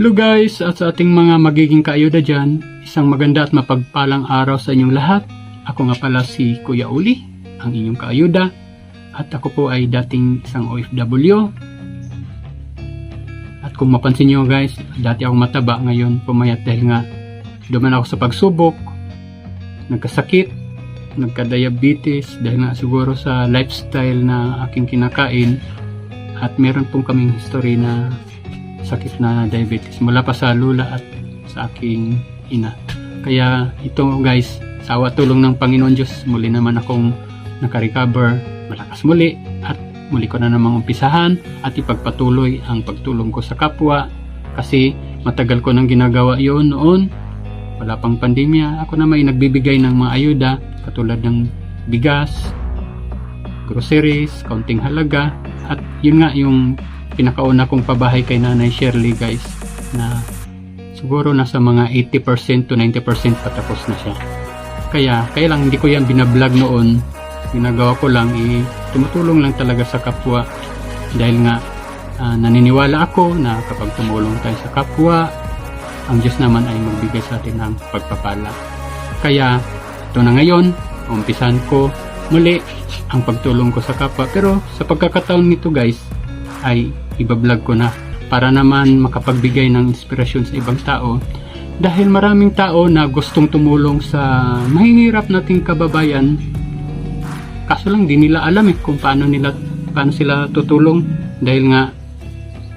Hello guys, at sa ating mga magiging kaayuda dyan, isang maganda at mapagpalang araw sa inyong lahat. Ako nga pala si Kuya Uli, ang inyong kaayuda. At ako po ay dating isang OFW. At kung mapansin nyo guys, dati ako mataba, ngayon pumayat dahil nga duman ako sa pagsubok, nagkasakit, nagka-diabetes dahil nga siguro sa lifestyle na aking kinakain at meron pong kaming history na sakit na diabetes mula pa sa lula at sa aking ina. Kaya ito guys, sa awa tulong ng Panginoon Diyos, muli naman akong nakarecover, malakas muli at muli ko na namang umpisahan at ipagpatuloy ang pagtulong ko sa kapwa kasi matagal ko nang ginagawa yon noon. Wala pang pandemya, ako na may nagbibigay ng mga ayuda katulad ng bigas, groceries, kaunting halaga at yun nga yung pinakauna kong pabahay kay Nanay Shirley guys na siguro nasa mga 80% to 90% patapos na siya. Kaya, kaya hindi ko yan binablog noon. Ginagawa ko lang, eh, tumutulong lang talaga sa kapwa dahil nga ah, naniniwala ako na kapag tumulong tayo sa kapwa, ang Diyos naman ay magbigay sa atin ng pagpapala. Kaya, ito na ngayon, umpisan ko muli ang pagtulong ko sa kapwa. Pero sa pagkakataon nito guys, ay ibablog ko na para naman makapagbigay ng inspirasyon sa ibang tao. Dahil maraming tao na gustong tumulong sa mahihirap nating kababayan kaso lang di nila alam eh kung paano nila paano sila tutulong. Dahil nga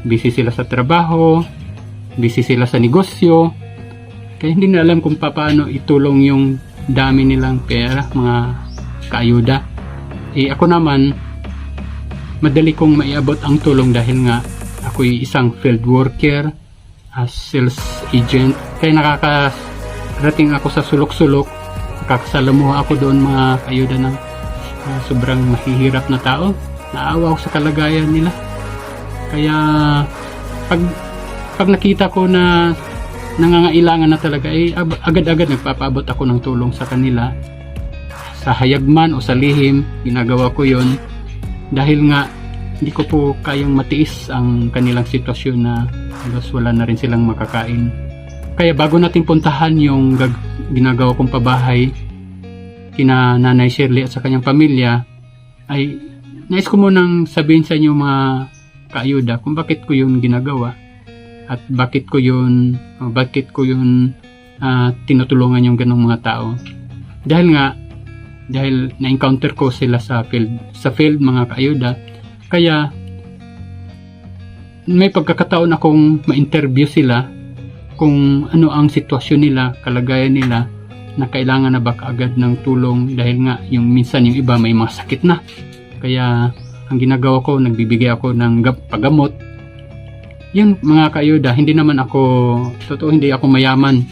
busy sila sa trabaho busy sila sa negosyo kaya hindi na alam kung paano itulong yung dami nilang pera mga kaayuda. Eh ako naman madali kong maiabot ang tulong dahil nga ako'y isang field worker as sales agent. Kaya nakakarating ako sa sulok-sulok. Nakakasalamuha ako doon mga kayuda ng uh, sobrang mahihirap na tao. Naawa ako sa kalagayan nila. Kaya pag pag nakita ko na nangangailangan na talaga eh agad-agad nagpapaabot ako ng tulong sa kanila. Sa hayagman o sa lihim ginagawa ko yon dahil nga hindi ko po kayang matiis ang kanilang sitwasyon na halos wala na rin silang makakain. Kaya bago natin puntahan yung ginagawa kong pabahay kina Nanay Shirley at sa kanyang pamilya ay nais ko munang sabihin sa inyo mga kaayuda kung bakit ko yun ginagawa at bakit ko yun bakit ko yun ah, tinutulungan yung ganong mga tao. Dahil nga dahil na-encounter ko sila sa field sa field mga kaayuda kaya may pagkakataon akong ma-interview sila kung ano ang sitwasyon nila, kalagayan nila na kailangan na ba kaagad ng tulong dahil nga yung minsan yung iba may mga sakit na. Kaya ang ginagawa ko, nagbibigay ako ng paggamot. Yun mga kaayuda, hindi naman ako, totoo hindi ako mayaman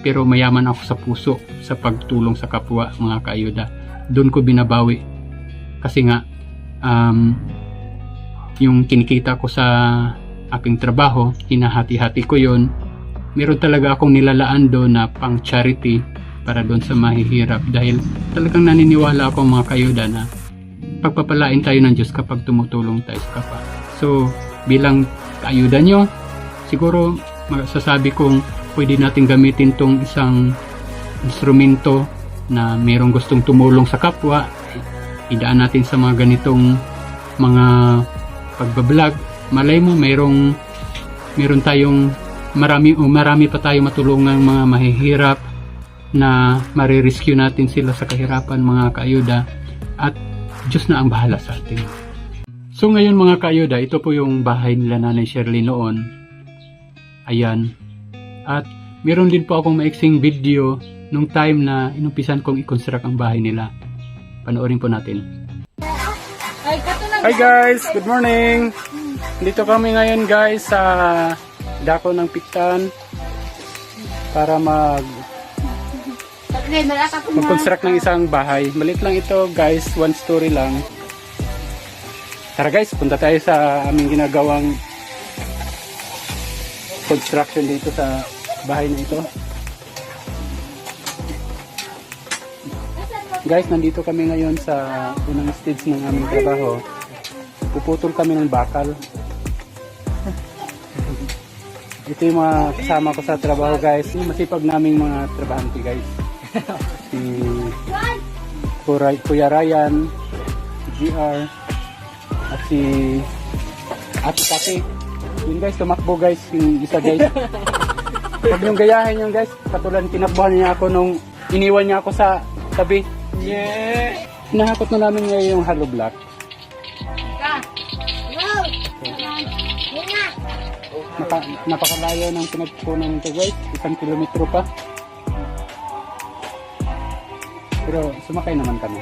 pero mayaman ako sa puso sa pagtulong sa kapwa mga kaayuda. Doon ko binabawi. Kasi nga, um, yung kinikita ko sa aking trabaho, hinahati-hati ko yon Meron talaga akong nilalaan doon na pang charity para doon sa mahihirap dahil talagang naniniwala ako mga kayuda na pagpapalain tayo ng Diyos kapag tumutulong tayo sa kapwa. So, bilang kaayuda nyo, siguro masasabi kong pwede natin gamitin tong isang instrumento na merong gustong tumulong sa kapwa idaan natin sa mga ganitong mga pagbablog malay mo merong meron tayong marami o marami pa tayong matulungang mga mahihirap na marirescue natin sila sa kahirapan mga kaayuda at Diyos na ang bahala sa atin. So ngayon mga kaayuda, ito po yung bahay nila Nanay Shirley noon. Ayan. At meron din po akong maiksing video nung time na inumpisan kong i-construct ang bahay nila. Panoorin po natin. Hi guys! Good morning! Dito kami ngayon guys sa dako ng Piktan para mag mag-construct ng isang bahay. Malit lang ito guys, one story lang. Tara guys, punta tayo sa aming ginagawang construction dito sa bahay na ito. Guys, nandito kami ngayon sa unang stage ng aming trabaho. Puputol kami ng bakal. ito yung mga kasama ko sa trabaho guys. Yung masipag naming mga trabahante guys. si Kuya, Ryan, GR, at si Ate Kati. Yun guys, tumakbo guys, yung isa guys. Huwag yung gayahin yung guys, katulad tinakbuhan niya ako nung iniwan niya ako sa tabi. Yeah! Hinahakot na namin ngayon yung hollow block. Ka. Wow. Yun na. Naka, napakalayo ng pinagkunan nito guys, isang kilometro pa. Pero sumakay naman kami.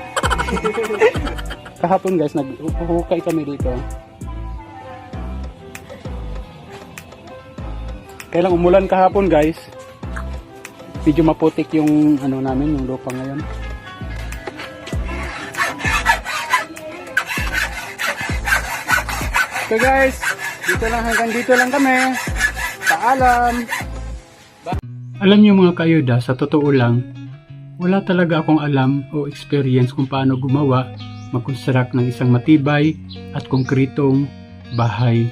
Kahapon guys, naghuhukay kami dito. Kaya lang umulan kahapon guys. Medyo maputik yung ano namin, yung lupa ngayon. So guys, dito lang hanggang dito lang kami. Paalam. Alam niyo mga kayuda, sa totoo lang, wala talaga akong alam o experience kung paano gumawa, mag-construct ng isang matibay at konkretong bahay.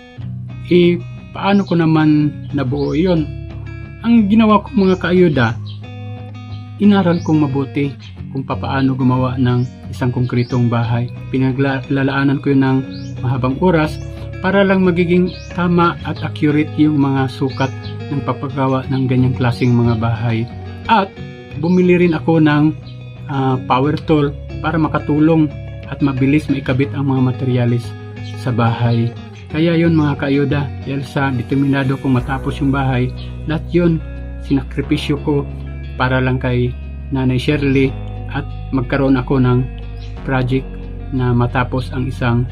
Eh, paano ko naman nabuo iyon? Ang ginawa ko mga kayuda, inaral kong mabuti kung papaano gumawa ng isang konkretong bahay. Pinaglalaanan ko yun ng mahabang oras para lang magiging tama at accurate yung mga sukat ng papagawa ng ganyang klaseng mga bahay. At bumili rin ako ng ah, power tool para makatulong at mabilis maikabit ang mga materialis sa bahay. Kaya yun mga kaayuda, dahil sa determinado kong matapos yung bahay, lahat yun sinakripisyo ko para lang kay Nanay Shirley at magkaroon ako ng project na matapos ang isang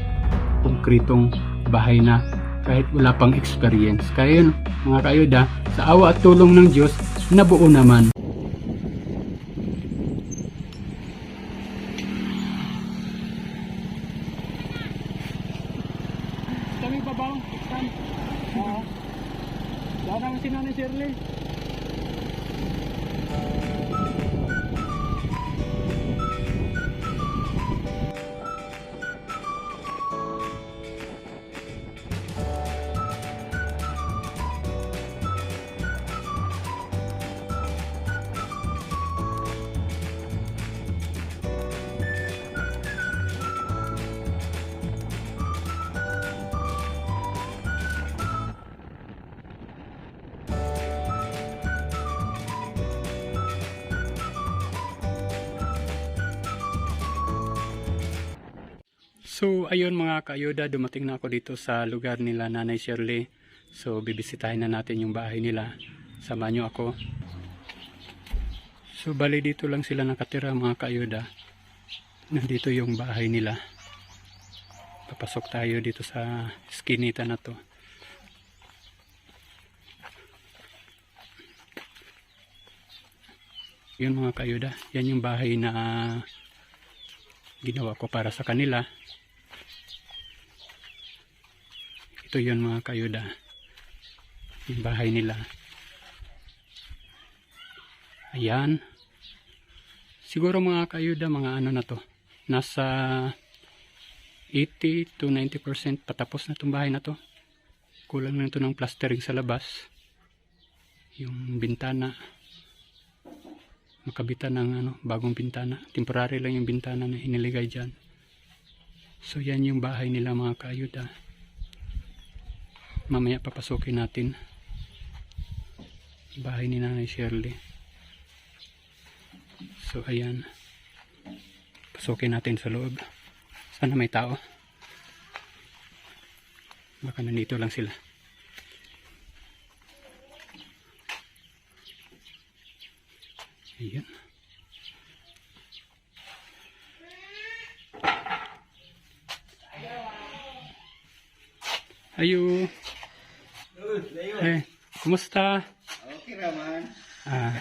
konkretong bahay na kahit wala pang experience. Kaya yun, mga kayuda, sa awa at tulong ng Diyos, nabuo naman. So, ayun mga kaayuda, dumating na ako dito sa lugar nila Nanay Shirley. So, bibisitahin na natin yung bahay nila. Sama nyo ako. So, bali dito lang sila nakatira mga kaayuda. Nandito yung bahay nila. Papasok tayo dito sa skinita na to. Yun mga kaayuda, yan yung bahay na ginawa ko para sa kanila. Ito yun mga kayuda. Yung bahay nila. Ayan. Siguro mga kayuda, mga ano na to. Nasa 80 to 90% patapos na itong bahay na to. Kulang lang ito ng plastering sa labas. Yung bintana. Makabitan ng ano, bagong bintana. Temporary lang yung bintana na iniligay dyan. So yan yung bahay nila mga kayuda mamaya papasukin natin. Bahay ni Nanay Shirley. So ayan. Pasukin natin sa loob. Sana may tao. Baka nandito lang sila. Ayan. Ayo kumusta? Okay naman. Ah.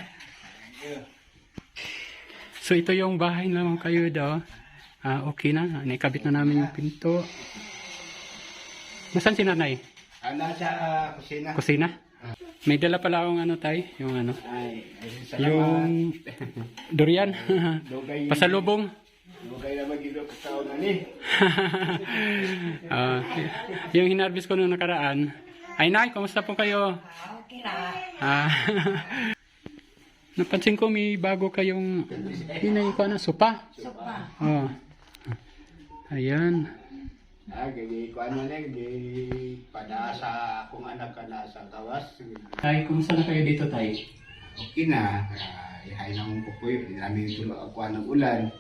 So ito yung bahay naman kayo daw. Ah, okay na. Naikabit na namin yung pinto. Nasaan si nanay? Ah, nasa ah, kusina. Kusina? May dala pala akong ano tay, yung ano, Ay, ay, salamat. yung durian. Dugay, Pasalubong. dugay na magilo ka taon na ni. Ah, yung hinarvest ko nung nakaraan, Ay, Nay, kumusta po kayo? Okay ra. Ah, napansin ko may bago kayong hinay ko na supa. Sopa. Oh. Ayan. Ah, gagi ko ano na, gagi padasa akong anak ka na sa gawas. Tay, kumusta na kayo dito, Tay? Okay na, ah, ihay na mong pukoy, namin tulog ako ng ulan.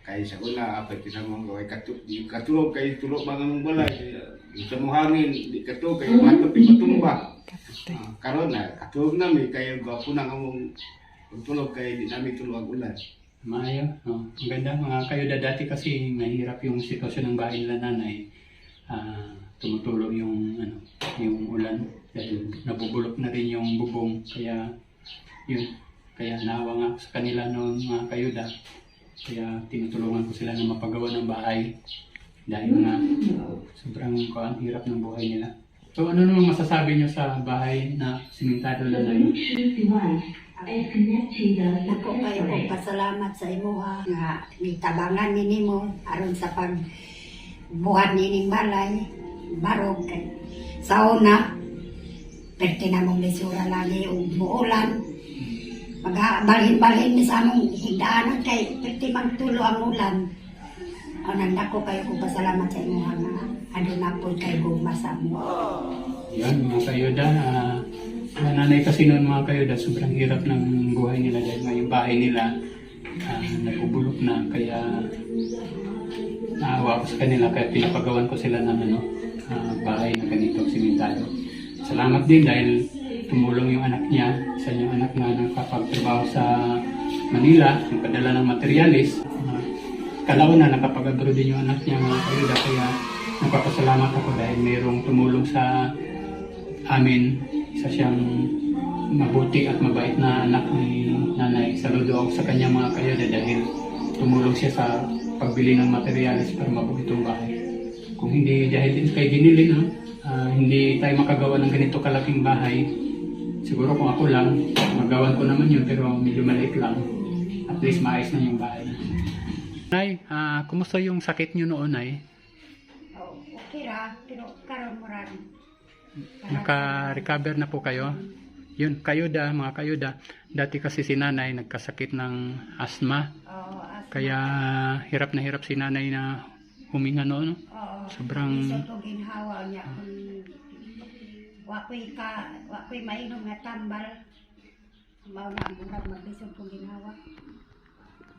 Kaya sa una, apay tinamong gaway katulog, di katulog kay tulog mga mong balay. Yung sa mong hangin, di katulog kay matop yung matumba. Ah, karon na, katulog namin, kaya gwapo na mong tulog kay di namin tulog ang ulan. Maayo. Oh, ang ganda mga kayo da dati kasi mahirap yung sitwasyon ng bahay nila nanay. Ah, tumutulo yung ano, yung ulan dahil nabubulok na rin yung bubong kaya yun kaya nawa nga sa kanila noon mga kayuda kaya tinutulungan ko sila na mapagawa ng bahay. Dahil nga sobrang kuan hirap ng buhay nila. So ano naman masasabi nyo sa bahay na simentado na yun? Ako kayo po pasalamat sa imuha nga nitabangan ninimo aron sa pag buhat nining balay. Barog kay sa una pwede na mong lisura lagi ug muulan magabalhin-balhin ni sa among higdaanan kay pwede magtulo ang ulan o nandako kayo po pasalamat sa imuha nga aduna po kay guma mo Yan, mga kayuda. Uh, nanay kasi noon mga kayuda, sobrang hirap ng buhay nila dahil nga bahay nila uh, nabubulok na. Kaya naawa ko sa kanila kaya pinapagawan ko sila ng ano, ah, bahay na ganito, simentado. Salamat din dahil tumulong yung anak niya, isa yung anak na nakapagtrabaho sa Manila, nagpadala ng materialis. Uh, kalaon na nakapag-abroad din yung anak niya mga kayuda kaya nagpapasalamat ako dahil mayroong tumulong sa amin isa siyang mabuti at mabait na anak ni nanay. Saludo ako sa kanya mga kayode dahil tumulong siya sa pagbili ng materialis para mabuo itong bahay. Kung hindi dahil din kay Ginilin, no? ah, hindi tayo makagawa ng ganito kalaking bahay. Siguro kung ako lang, magawan ko naman yun pero medyo maliit lang. At least maayos na yung bahay. Nay, ah, kumusta yung sakit niyo noon, Nay? oh, okay ra pero karon mo ra Naka-recover na po kayo. Yun, kayuda, mga kayuda. Dati kasi si nanay nagkasakit ng asthma. oh, as Kaya hirap na hirap si nanay na huminga noon. no? Oo. Sobrang- Isang ko ginhawa niya kung wakoy ka, wakoy mainom nga tambal. Mao na ang buhat magbisog ko ginhawa.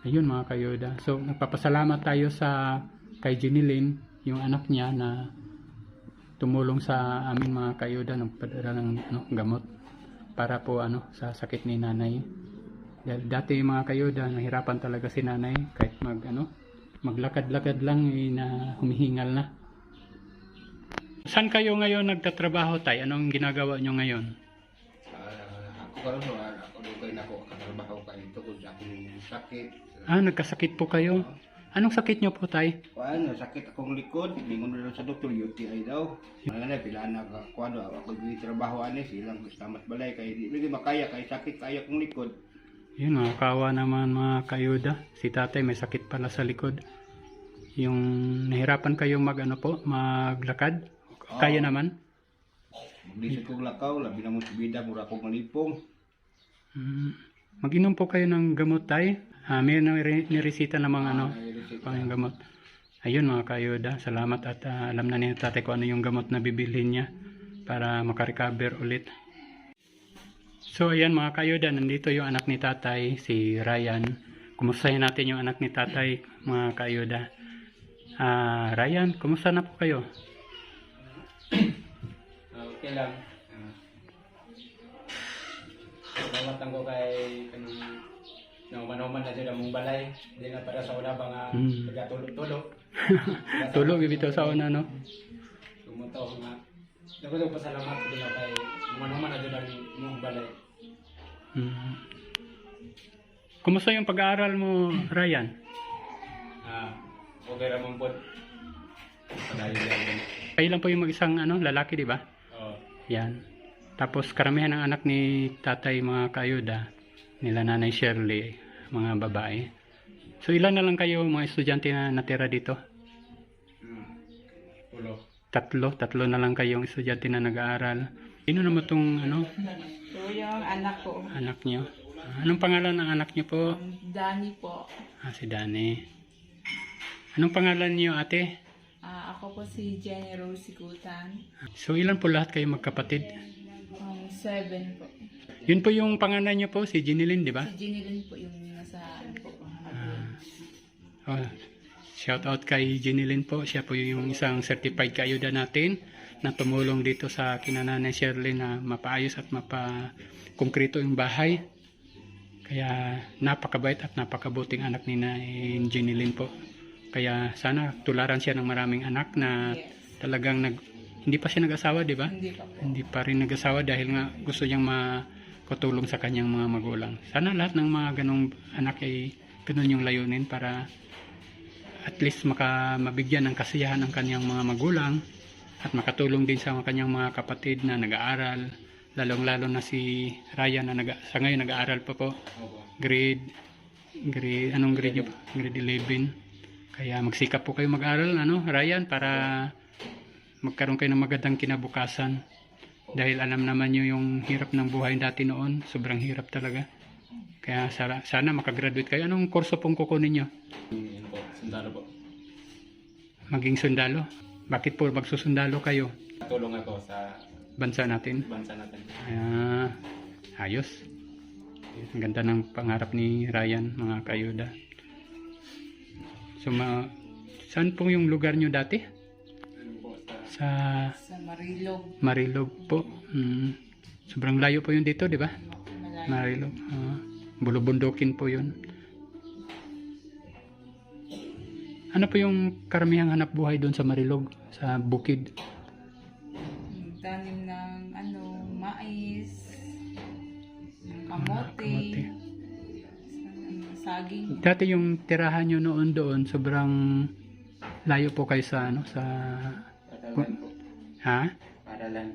Ayun mga kayuda. So nagpapasalamat tayo sa kay Jinilin, yung anak niya na tumulong sa amin mga kayuda nagpadala ng ano, gamot para po ano sa sakit ni nanay. Dahil dati mga kayuda nahirapan talaga si nanay kahit mag ano maglakad-lakad lang eh, na humihingal na. Saan kayo ngayon nagtatrabaho tay? Anong ginagawa nyo ngayon? Ah, ako karon ako dugay na ako katrabaho kay tungod sa akong sakit. Ah, nagkasakit po kayo. Anong sakit nyo po tay? Kuan, sakit akong likod, lingon na lang sa doktor, UTI daw. Ano na, pila na ka, ako yung trabaho ani, silang gustamat balay, kay di lagi makaya, kay sakit kaya akong likod. Yun, mga kawa naman mga kayuda. Si tatay may sakit pala sa likod. Yung nahirapan kayo mag ano po, maglakad. Kaya naman. Maglisod kong lakaw, labi na mo subida, mura akong malipong. Mm, Mag-inom po kayo ng gamot tay. Ah, may nire- niresita namang ano, Ay, lisod pang gamot. Ayun mga kayuda, salamat at ah, alam na ni tatay kung ano yung gamot na bibilhin niya para makarecover ulit. So ayan mga kayuda, nandito yung anak ni tatay, si Ryan. Kumustahin natin yung anak ni tatay, mga kayuda. Ah, Ryan, kumusta na po kayo? Okay lang. Ah. Salamat lang ko kay kanang nang manuman na sila mong balay. Hindi na para sa una ba nga Mm. tagatulog-tulog. Tulog bito sa una, no? Tumunta nga. Ako lang pasalamat din ako kay manuman na sila mong balay. Mm. Kumusta yung pag-aaral mo, Ryan? Ah, okay ra mong pod. Padayon lang. Kayo lang po yung mag-isang ano, lalaki, di ba? Yan. Tapos karamihan ng anak ni tatay mga kayuda, nila nanay Shirley, mga babae. So ilan na lang kayo mga estudyante na natira dito? Ulo. tatlo, tatlo na lang kayong estudyante na nag-aaral. Sino naman tong ano, So, yung anak ko, anak niyo? Anong pangalan ng anak niyo po? Danny po. Ah, si Dani. Anong pangalan niyo, ate? Ah, ako po si Jenny Rose Sigutan. So, ilan po lahat kayo magkapatid? Um, seven po. Yun po yung panganay niyo po, si Jinilin, di ba? Si Lynn po yung nasa ano po. Oh, shout out kay Jinilin po. Siya po yung isang certified kaayuda natin na tumulong dito sa kinananay Shirley na mapaayos at mapakongkrito yung bahay. Kaya napakabait at napakabuting anak ni na Jinilin po. Kaya sana tularan siya ng maraming anak na Yes. talagang nag hindi pa siya nag-asawa, di ba? Hindi pa po. Hindi pa rin nag-asawa dahil nga gusto niyang makatulong sa kanyang mga magulang. Sana lahat ng mga ganong anak ay ganun yung layunin para at least maka mabigyan ng kasiyahan ng kanyang mga magulang at makatulong din sa kanyang mga kapatid na nag-aaral lalong lalo na si Ryan na nag sa ngayon nag-aaral pa po grade grade anong grade niyo po? grade 11 kaya magsikap po kayo mag-aral ano Ryan para magkaroon kayo ng magandang kinabukasan dahil alam naman nyo yung hirap ng buhay dati noon sobrang hirap talaga kaya sana, sana makagraduate kayo anong kurso pong kukunin nyo sundalo po. maging sundalo bakit po magsusundalo kayo Tulong ako sa bansa natin bansa natin. Ah, ayos. Ang ganda ng pangarap ni Ryan, mga kayuda. So, ma saan po yung lugar nyo dati? Ano sa Sa Marilog. Marilog po. Hmm. Sobrang layo po yun dito, di ba? Marilog. Ah, bulubundukin po yun. Ano po yung karamihang hanap buhay doon sa Marilog? Sa bukid? Saging. Dati yung tirahan nyo noon doon, sobrang layo po kayo sa ano, sa paralan po. ha? Paralan.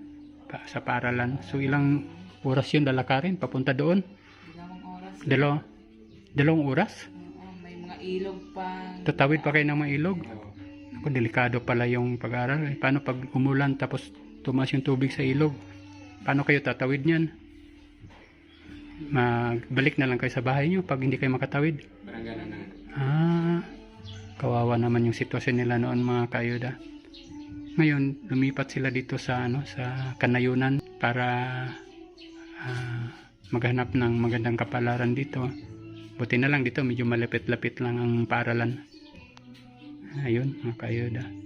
Pa, sa paralan. So ilang oras yun lalakarin papunta doon? Dalawang oras. Dalo, dalawang oras? Oo, may mga ilog pa. Tatawid pa kayo ng mga ilog? Oo. Ako, delikado pala yung pag-aaral. Paano pag umulan tapos tumas yung tubig sa ilog? Paano kayo tatawid niyan? Magbalik na lang kayo sa bahay nyo pag hindi kayo makatawid. Parang gano'n na. Ah, kawawa naman yung sitwasyon nila noon mga kayuda. Ngayon, lumipat sila dito sa ano sa kanayunan para ah, maghanap ng magandang kapalaran dito. Buti na lang dito medyo malapit-lapit lang ang paaralan. Ayun, mga kayuda.